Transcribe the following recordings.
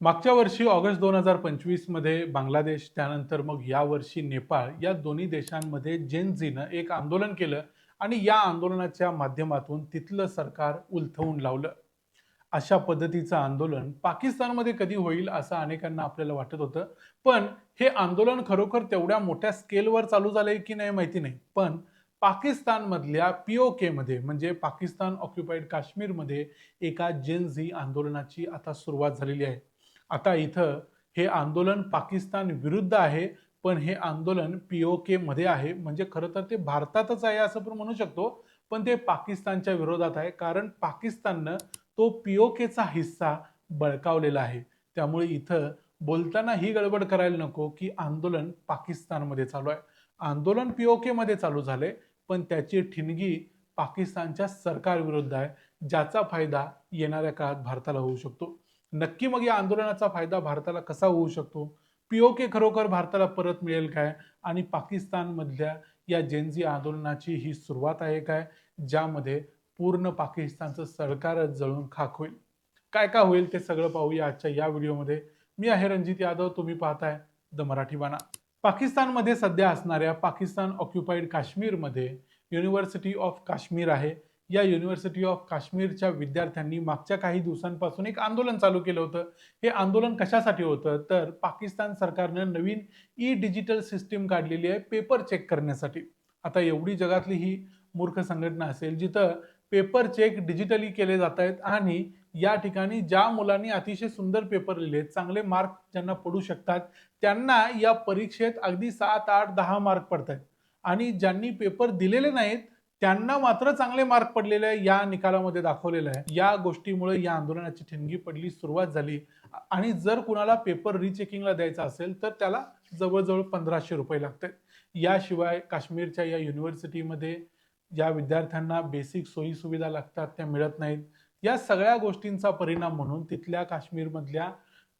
मागच्या वर्षी ऑगस्ट दोन हजार पंचवीसमध्ये बांगलादेश त्यानंतर मग यावर्षी नेपाळ या दोन्ही देशांमध्ये जेनझीनं एक आंदोलन केलं आणि या आंदोलनाच्या माध्यमातून तिथलं सरकार उलथवून लावलं. अशा पद्धतीचं आंदोलन पाकिस्तानमध्ये कधी होईल असं अनेकांना आपल्याला वाटत होतं. पण हे आंदोलन खरोखर तेवढ्या मोठ्या स्केलवर चालू झालंय की नाही माहिती नाही. पण पाकिस्तानमधल्या पीओ केमध्ये म्हणजे पाकिस्तान ऑक्युपाईड काश्मीरमध्ये एका जेनझी आंदोलनाची आता सुरुवात झालेली आहे. आता इथं हे आंदोलन पाकिस्तान विरुद्ध आहे पण हे आंदोलन पीओके मध्ये आहे. म्हणजे खरं तर ते भारतातच आहे असं पण म्हणू शकतो पण ते पाकिस्तानच्या विरोधात आहे. कारण पाकिस्ताननं तो पीओकेचा हिस्सा बळकावलेला आहे. त्यामुळे इथं बोलताना ही गडबड करायला नको की आंदोलन पाकिस्तानमध्ये चालू आहे. आंदोलन पीओके मध्ये चालू झाले पण त्याची ठिणगी पाकिस्तानच्या सरकारविरुद्ध आहे ज्याचा फायदा येणाऱ्या काळात भारताला होऊ शकतो. नक्की मग या आंदोलनाचा फायदा भारताला कसा होऊ शकतो? पीओके खरोखर भारताला परत मिळेल काय? आणि पाकिस्तानमधल्या या जेनझी आंदोलनाची ही सुरुवात आहे काय? ज्यामध्ये पूर्ण पाकिस्तानचं सरकारच जळून खाक होईल. काय काय होईल ते सगळं पाहूया आजच्या या व्हिडिओमध्ये. मी आहे रणजित यादव तुम्ही पाहताय द मराठी बाणा पाकिस्तानमध्ये सध्या असणाऱ्या पाकिस्तान ऑक्युपाईड काश्मीरमध्ये युनिव्हर्सिटी ऑफ काश्मीर आहे. या युनिव्हर्सिटी ऑफ काश्मीरच्या विद्यार्थ्यांनी मागच्या काही दिवसांपासून एक आंदोलन चालू केलं होतं. हे आंदोलन कशासाठी होतं? तर पाकिस्तान सरकारनं नवीन ई डिजिटल सिस्टीम काढलेली आहे पेपर चेक करण्यासाठी. आता एवढी जगातली ही मूर्ख संघटना असेल जिथं पेपर चेक डिजिटली केले जात आहेत आणि या ठिकाणी ज्या मुलांनी अतिशय सुंदर पेपर लिहिले चांगले मार्क ज्यांना पडू शकतात त्यांना या परीक्षेत अगदी सात आठ दहा मार्क पडत आहेत आणि ज्यांनी पेपर दिलेले नाहीत त्यांना मात्र चांगले मार्क पडलेले आहे या निकालामध्ये दाखवलेलं आहे. या गोष्टीमुळे या आंदोलनाची ठिणगी पडली सुरुवात झाली. आणि जर कुणाला पेपर रिचेकिंगला द्यायचा असेल तर त्याला जवळजवळ पंधराशे रुपये लागतात. याशिवाय काश्मीरच्या या युनिव्हर्सिटीमध्ये ज्या विद्यार्थ्यांना बेसिक सोयी सुविधा लागतात त्या मिळत नाहीत. या सगळ्या गोष्टींचा परिणाम म्हणून तिथल्या काश्मीरमधल्या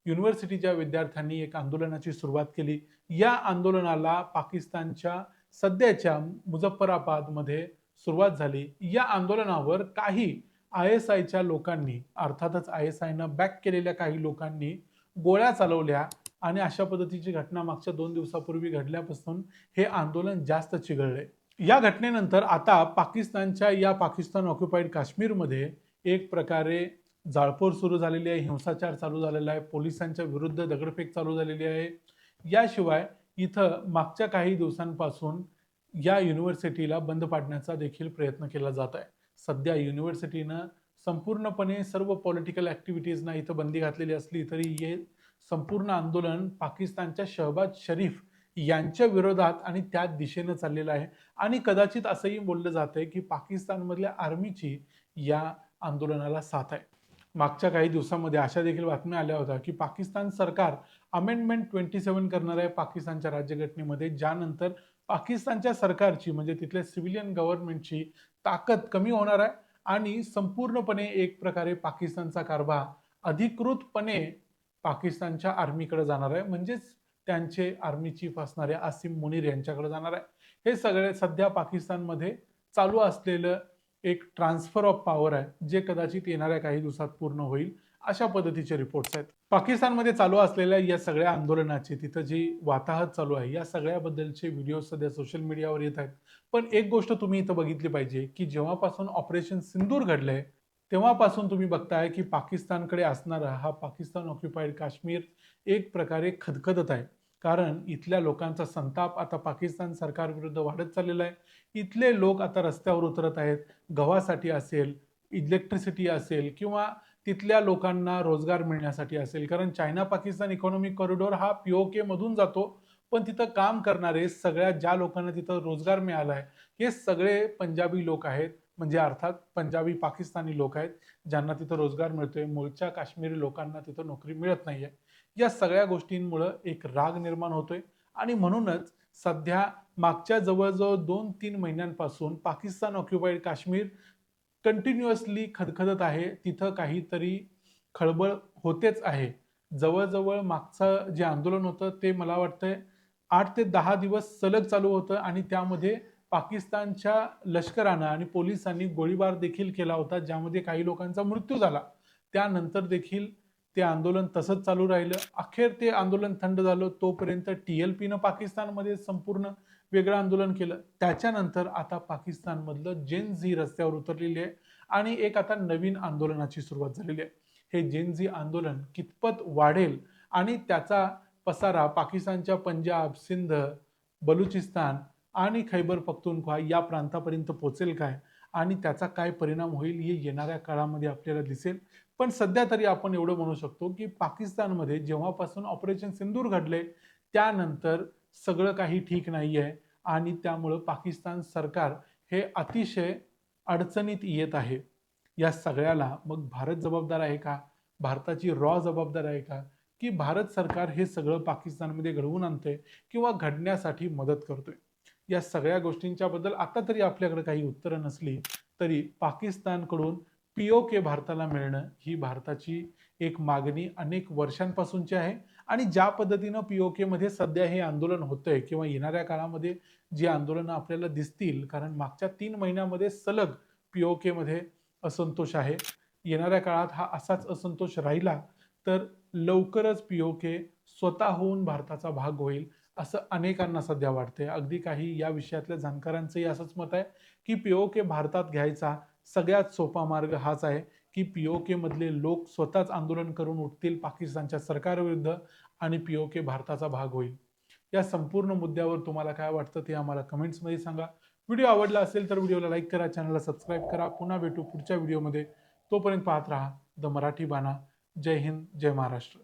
युनिव्हर्सिटीच्या विद्यार्थ्यांनी एक आंदोलनाची सुरुवात केली. या आंदोलनाला पाकिस्तानच्या सध्याच्या मुझफ्फराबादमध्ये सुरुवात झाली. या आंदोलनावर काही आय एस आयच्या लोकांनी अर्थातच आय एस आयनं बॅक केलेल्या काही लोकांनी गोळ्या चालवल्या आणि अशा पद्धतीची घटना मागच्या दोन दिवसापूर्वी घडल्यापासून हे आंदोलन जास्त चिघळले. या घटनेनंतर आता पाकिस्तानच्या या पाकिस्तान ऑक्युपाईड काश्मीरमध्ये एक प्रकारे जाळपोळ सुरू झालेली आहे हिंसाचार चालू झालेला आहे पोलिसांच्या विरुद्ध दगडफेक चालू झालेली आहे. याशिवाय इथं मागच्या काही दिवसांपासून या युनिव्हर्सिटीला बंद पाडण्याचा देखील प्रयत्न केला जात आहे. सध्या युनिव्हर्सिटीनं संपूर्णपणे सर्व पॉलिटिकल ॲक्टिव्हिटीजना इथं बंदी घातलेली असली तरी हे संपूर्ण आंदोलन पाकिस्तानच्या शहबाज शरीफ यांच्या विरोधात आणि त्या दिशेनं चाललेलं आहे. आणि कदाचित असंही बोललं जात आहे की पाकिस्तानमधल्या आर्मीची या आंदोलनाला साथ आहे. मागच्या काही दिवसामध्ये अशा देखील बातम्या आल्या होत्या की पाकिस्तान सरकार अमेंडमेंट ट्वेंटी सेवन करणार आहे पाकिस्तानच्या राज्यघटनेमध्ये. ज्यानंतर पाकिस्तानच्या सरकारची म्हणजे तिथल्या सिव्हिलियन गव्हर्नमेंटची ताकद कमी होणार आहे आणि संपूर्णपणे एक प्रकारे पाकिस्तानचा कारभार अधिकृतपणे पाकिस्तानच्या आर्मीकडे जाणार आहे. म्हणजेच त्यांचे आर्मी चीफ असणारे आसिम मुनीर यांच्याकडे जाणार आहे. हे सगळे सध्या पाकिस्तानमध्ये चालू असलेलं एक ट्रान्सफर ऑफ पॉवर आहे जे कदाचित येणाऱ्या काही दिवसात पूर्ण होईल अशा पद्धतीचे रिपोर्ट्स आहेत. पाकिस्तानमध्ये चालू असलेल्या या सगळ्या आंदोलनाची तिथं जी वाताहत चालू आहे या सगळ्याबद्दलचे व्हिडिओ सध्या सोशल मीडियावर येत आहेत. पण एक गोष्ट तुम्ही इथं बघितली पाहिजे की जेव्हापासून ऑपरेशन सिंदूर घडलंय तेव्हापासून तुम्ही बघताय की पाकिस्तानकडे असणारा हा पाकिस्तान ऑक्युपाईड काश्मीर एक प्रकारे खदखदत आहे. कारण इथल्या लोकांचा संताप आता पाकिस्तान सरकारविरुद्ध वाढत चाललेला आहे. इथले लोक आता रस्त्यावर उतरत आहेत. गव्हासाठी असेल इलेक्ट्रिसिटी असेल किंवा तिथल्या लोकांना रोजगार मिळण्यासाठी असेल. कारण चायना पाकिस्तान इकॉनॉमिक कॉरिडॉर हा पीओके मधून जातो. पण तिथं काम करणारे सगळ्या ज्या लोकांना तिथं रोजगार मिळाला आहे हे सगळे पंजाबी लोक आहेत. म्हणजे अर्थात पंजाबी पाकिस्तानी लोक आहेत ज्यांना तिथं रोजगार मिळतोय. मूळच्या काश्मीरी लोकांना तिथं नोकरी मिळत नाहीये. या सगळ्या गोष्टींमुळं एक राग निर्माण होतोय. आणि म्हणूनच सध्या मागच्या जवळजवळ दोन तीन महिन्यांपासून पाकिस्तान ऑक्युपाईड काश्मीर कंटिन्युअसली खदखदत आहे तिथं काहीतरी खळबळ होतेच आहे. जवळजवळ मागचं जे आंदोलन होतं ते मला वाटतंय आठ ते दहा दिवस सलग चालू होतं आणि त्यामध्ये पाकिस्तानच्या लष्करानं आणि पोलिसांनी गोळीबार देखील केला होता ज्यामध्ये काही लोकांचा मृत्यू झाला. त्यानंतर देखील ते आंदोलन तसंच चालू राहिलं. अखेर ते आंदोलन थंड झालं. तोपर्यंत टी एल पीनं पाकिस्तानमध्ये संपूर्ण वेगळं आंदोलन केलं. त्याच्यानंतर आता पाकिस्तानमधलं जेन झी रस्त्यावर उतरलेली आहे आणि एक आता नवीन आंदोलनाची सुरुवात झालेली आहे. हे जेन झी आंदोलन कितपत वाढेल आणि त्याचा पसारा पाकिस्तानच्या पंजाब सिंध बलुचिस्तान आणि खैबर पख्तूनख्वा या प्रांतापर्यंत पोचेल काय? आणि त्याचा काय परिणाम होईल हे येणाऱ्या काळामध्ये आपल्याला दिसेल. पण सध्या तरी आपण एवढं म्हणू शकतो की पाकिस्तानमध्ये जेव्हापासून ऑपरेशन सिंदूर घडले त्यानंतर सगळं काही ठीक नाही आहे आणि त्यामुळं पाकिस्तान सरकार हे अतिशय अडचणीत येत आहे. या सगळ्याला मग भारत जबाबदार आहे का? भारताची रॉ जबाबदार आहे का? की भारत सरकार हे सगळं पाकिस्तानमध्ये घडवून आणतंय किंवा घडण्यासाठी मदत करतोय? या सगळ्या गोष्टींच्याबद्दल आता तरी आपल्याकडे काही उत्तरं नसली तरी पाकिस्तानकडून पीओके भारताला मिळणं ही भारताची एक मागणी अनेक वर्षांपासूनची आहे. आणि ज्या पद्धतीनं पी ओ केमध्ये सध्या हे आंदोलन होतंय किंवा येणाऱ्या काळामध्ये जी आंदोलनं आपल्याला दिसतील कारण मागच्या तीन महिन्यामध्ये सलग पी ओ केमध्ये असंतोष आहे. येणाऱ्या काळात हा असाच असंतोष राहिला तर लवकरच पीओके स्वतःहून भारताचा भाग होईल असं अनेकांना सध्या वाटते अगदी काही या विषयातल्या जाणकारांचंही असंच मत आहे की पीओके भारतात घ्यायचा सगळ्यात सोपा मार्ग हाच आहे की पी ओ केमधले लोक स्वतःच आंदोलन करून उठतील पाकिस्तानच्या सरकारविरुद्ध आणि पी ओ के भारताचा भाग होईल. या संपूर्ण मुद्द्यावर तुम्हाला काय वाटतं ते आम्हाला कमेंट्समध्ये सांगा. व्हिडिओ आवडला असेल तर व्हिडिओला लाईक करा चॅनलला सबस्क्राईब करा. पुन्हा भेटू पुढच्या व्हिडिओमध्ये तोपर्यंत पाहत राहा. द मराठी बाणा. जय हिंद जय महाराष्ट्र.